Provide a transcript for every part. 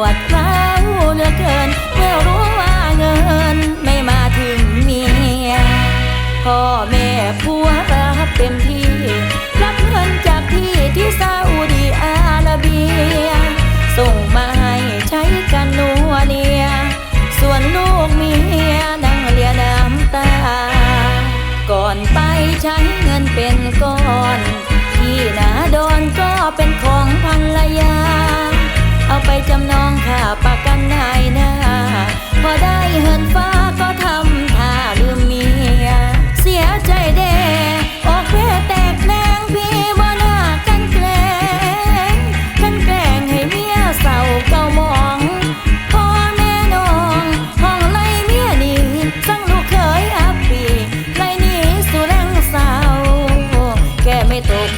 วดร้าวเหลือเกิน เมื่อรู้ว่าเงินไม่มาถึงเมียพ่อแม่ผัวรับเต็มที่ รับเงินจากพี่ที่ซาอุดีอาระเบีย ส่งมาให้ใช้กันนัวเนีย ส่วนลูกเมียนั่งเลียน้ำตา ก่อนไปใช้เงินเป็นก้อน ที่นาดอนก็เป็นคน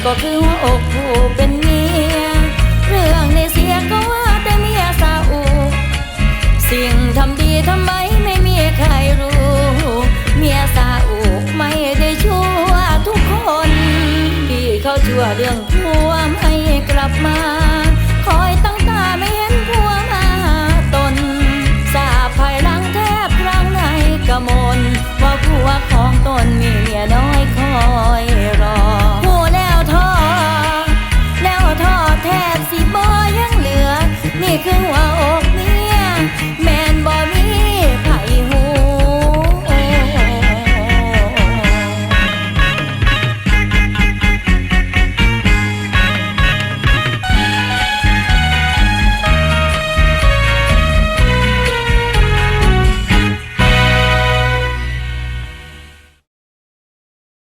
ก็คือหัวอกผู้เป็นเมีย เรื่องในเสียก็ว่าแต่เมียสาอุสิ่งทำดีทำไมไม่มีใครรู้ เมียสาอุไม่ได้ชั่วทุกคนที่เขาชั่วเรื่องผัวไม่กลับมา คอย